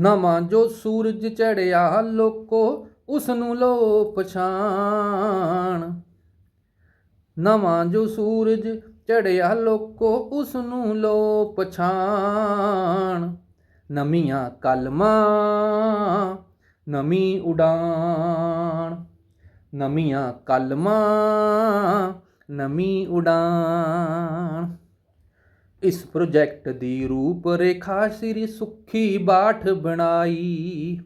ਨਵਾਂ ਜੋ ਸੂਰਜ ਚੜਿਆ ਲੋਕੋ ਉਸ ਨੂੰ ਲੋ ਪਛਾਣ। ਨਵਾਂ ਜੋ ਸੂਰਜ ਚੜਿਆ ਲੋਕੋ ਉਸ ਨੂੰ ਲੋ ਪਛਾਣ। ਨਵੀਆਂ ਕਲਮਾਂ ਨਮੀ ਉਡਾਣ। ਨਵੀਆਂ ਕਲਮਾਂ ਨਮੀ ਉਡਾਣ। ਇਸ ਪ੍ਰੋਜੈਕਟ ਦੀ ਰੂਪ ਰੇਖਾ ਸ੍ਰੀ ਸੁਖੀ ਬਾਠ ਬਣਾਈ।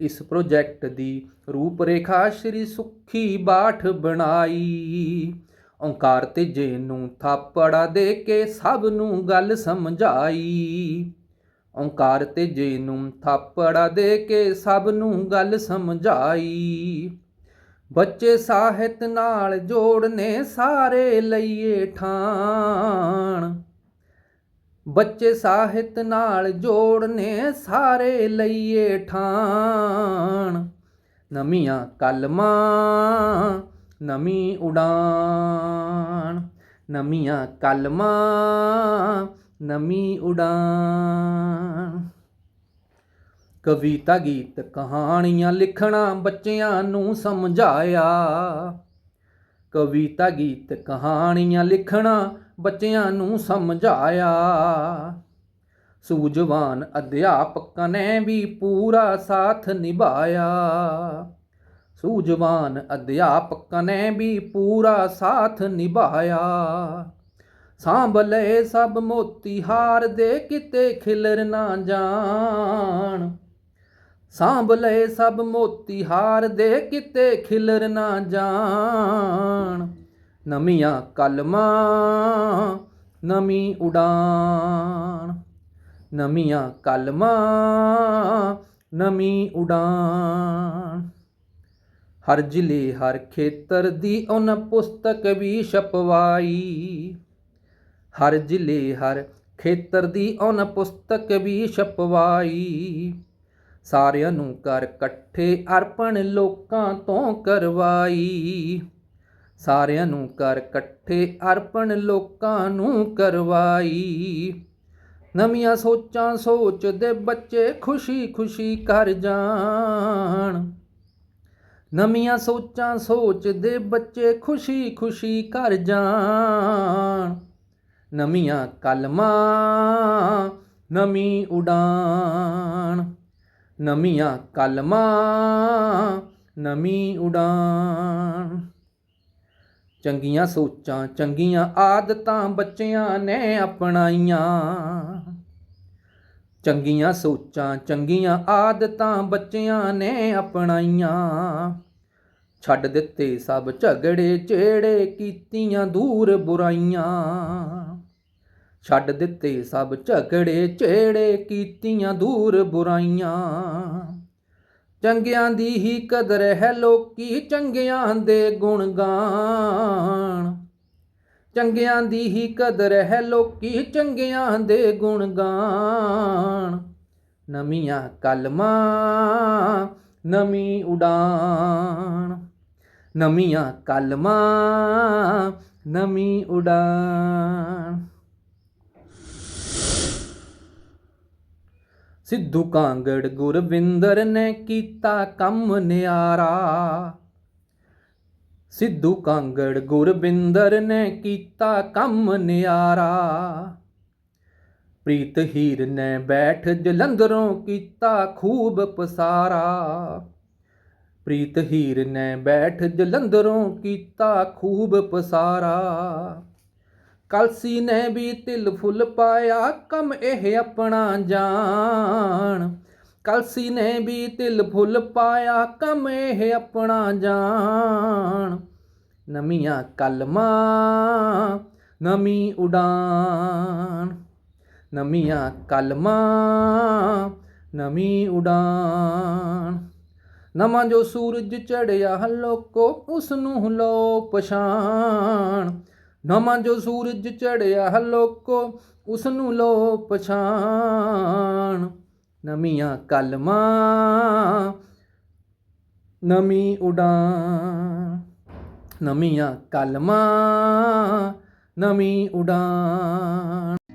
ਇਸ ਪ੍ਰੋਜੈਕਟ ਦੀ ਰੂਪ ਰੇਖਾ ਸ੍ਰੀ ਸੁਖੀ ਬਾਠ ਬਣਾਈ। ਓੰਕਾਰ ਤੇਜੇ ਨੂੰ ਥਾਪੜਾ ਦੇ ਕੇ ਸਭ ਨੂੰ ਗੱਲ ਸਮਝਾਈ। ਓੰਕਾਰ ਤੇਜੇ ਨੂੰ ਥਾਪੜਾ ਦੇ ਕੇ ਸਭ ਨੂੰ ਗੱਲ ਸਮਝਾਈ। ਬੱਚੇ ਸਾਹਿਤ ਨਾਲ ਜੋੜਨੇ ਸਾਰੇ ਲਈਏ ਠਾਣ। ਬੱਚੇ ਸਾਹਿਤ ਨਾਲ ਜੋੜਨੇ ਸਾਰੇ ਲਈਏ ਠਾਣ। ਨਵੀਆਂ ਕਲਮਾਂ, ਨਵੀਂ ਉਡਾਨ ਨਵੀਆਂ ਕਲਮਾਂ, ਨਵੀਂ ਉਡਾਨ ਕਵਿਤਾ ਗੀਤ ਕਹਾਣੀਆਂ ਲਿਖਣਾ ਬੱਚਿਆਂ ਨੂੰ ਸਮਝਾਇਆ। ਕਵਿਤਾ ਗੀਤ ਕਹਾਣੀਆਂ ਲਿਖਣਾ ਬੱਚਿਆਂ ਨੂੰ ਸਮਝਾਇਆ। ਸੂਝਵਾਨ ਅਧਿਆਪਕਾਂ ਨੇ ਵੀ ਪੂਰਾ ਸਾਥ ਨਿਭਾਇਆ। ਸੂਝਵਾਨ ਅਧਿਆਪਕਾਂ ਨੇ ਵੀ ਪੂਰਾ ਸਾਥ ਨਿਭਾਇਆ। ਸਾਂਭ ਲਏ ਸਭ ਮੋਤੀ ਹਾਰ ਦੇ ਕਿਤੇ ਖਿਲਰ ਨਾ ਜਾਣ। ਸਾਂਭ ਲਏ ਸਭ ਮੋਤੀ ਹਾਰ ਦੇ ਕਿਤੇ ਖਿਲਰ ਨਾ ਜਾਣ। ਨਵੀਆਂ ਕਲਮਾਂ, ਨਵੀਂ ਉਡਾਨ ਨਵੀਆਂ ਕਲਮਾਂ, ਨਵੀਂ ਉਡਾਨ ਹਰ ਜ਼ਿਲ੍ਹੇ, ਹਰ ਖੇਤਰ ਦੀ ਉਹਨ ਪੁਸਤਕ ਵੀ ਛਪਵਾਈ। ਹਰ ਜ਼ਿਲ੍ਹੇ, ਹਰ ਖੇਤਰ ਦੀ ਉਹਨ ਪੁਸਤਕ ਵੀ ਛਪਵਾਈ। ਸਾਰਿਆਂ ਨੂੰ ਕਰ ਇਕੱਠੇ ਅਰਪਣ ਲੋਕਾਂ ਤੋਂ ਕਰਵਾਈ। ਸਾਰਿਆਂ ਨੂੰ ਕਰ ਇਕੱਠੇ ਅਰਪਣ ਲੋਕਾਂ ਨੂੰ ਕਰਵਾਈ। ਨਵੀਆਂ ਸੋਚਾਂ ਸੋਚਦੇ ਬੱਚੇ ਖੁਸ਼ੀ ਖੁਸ਼ੀ ਕਰ ਜਾਣ। ਨਵੀਆਂ ਸੋਚਾਂ ਸੋਚਦੇ ਬੱਚੇ ਖੁਸ਼ੀ ਖੁਸ਼ੀ ਕਰ ਜਾਣ। ਨਵੀਆਂ ਕਲਮਾਂ ਨਵੀਂ ਉਡਾਨ ਨਵੀਆਂ ਕਲਮਾਂ, ਨਵੀਂ ਉਡਾਨ। ਚੰਗੀਆਂ ਸੋਚਾਂ, ਚੰਗੀਆਂ ਆਦਤਾਂ ਬੱਚਿਆਂ ਨੇ ਅਪਣਾਈਆਂ। ਚੰਗੀਆਂ ਸੋਚਾਂ, ਚੰਗੀਆਂ ਆਦਤਾਂ ਬੱਚਿਆਂ ਨੇ ਅਪਣਾਈਆਂ। ਛੱਡ ਦਿੱਤੇ ਸਭ ਝਗੜੇ, ਚੇੜੇ ਕੀਤੀਆਂ ਦੂਰ ਬੁਰਾਈਆਂ। ਛੱਡ ਦਿੱਤੇ ਸਭ ਝਗੜੇ ਚੇੜੇ ਕੀਤੀਆਂ ਦੂਰ ਬੁਰਾਈਆਂ। ਚੰਗਿਆਂ ਦੀ ਹੀ ਕਦਰ ਹੈ ਲੋਕੀ, ਚੰਗਿਆਂ ਦੇ ਗੁਣ ਗਾਣ। ਚੰਗਿਆਂ ਦੀ ਹੀ ਕਦਰ ਹੈ ਲੋਕੀ, ਚੰਗਿਆਂ ਦੇ ਗੁਣ ਗਾਣ। ਨਵੀਆਂ ਕਲਮਾਂ, ਨਵੀਂ ਉਡਾਨ ਨਵੀਆਂ ਕਲਮਾਂ, ਨਵੀਂ ਉਡਾਨ ਸਿੱਧੂ ਕਾਂਗੜ ਗੁਰਵਿੰਦਰ ਨੇ ਕੀਤਾ ਕੰਮ ਨਿਆਰਾ। ਸਿੱਧੂ ਕਾਂਗੜ ਗੁਰਵਿੰਦਰ ਨੇ ਕੀਤਾ ਕੰਮ ਨਿਆਰਾ। ਪ੍ਰੀਤ ਹੀਰ ਨੇ ਬੈਠ ਜਲੰਧਰੋਂ ਕੀਤਾ ਖੂਬ ਪਸਾਰਾ। ਪ੍ਰੀਤ ਹੀਰ ਨੇ ਬੈਠ ਜਲੰਧਰੋਂ ਕੀਤਾ ਖੂਬ ਪਸਾਰਾ। ਕਲਸੀ ਨੇ ਵੀ ਤਿਲ ਫੁੱਲ ਪਾਇਆ, ਕੰਮ ਇਹ ਆਪਣਾ ਜਾਣ। ਕਲਸੀ ਨੇ ਵੀ ਤਿਲ ਫੁੱਲ ਪਾਇਆ, ਕੰਮ ਇਹ ਆਪਣਾ ਜਾਣ। ਨਵੀਆਂ ਕਲਮਾਂ, ਨਵੀਂ ਉਡਾਨ। ਨਵੀਆਂ ਕਲਮਾਂ, ਨਵੀਂ ਉਡਾਨ। ਨਵਾਂ ਜੋ ਸੂਰਜ ਚੜਿਆ ਲੋਕੋ ਉਸ ਨੂੰ ਲੋ ਪਛਾਣ ਨਵਾਂ ਜੋ ਸੂਰਜ ਚੜਿਆ ਲੋਕੋ ਉਸ ਨੂੰ ਲੋ ਪਛਾਣ। ਨਵੀਆਂ ਕਲਮਾਂ ਨਮੀ ਉਡਾਨ। ਨਵੀਆਂ ਕਲਮਾਂ ਨਵੀਂ ਉਡਾਨ।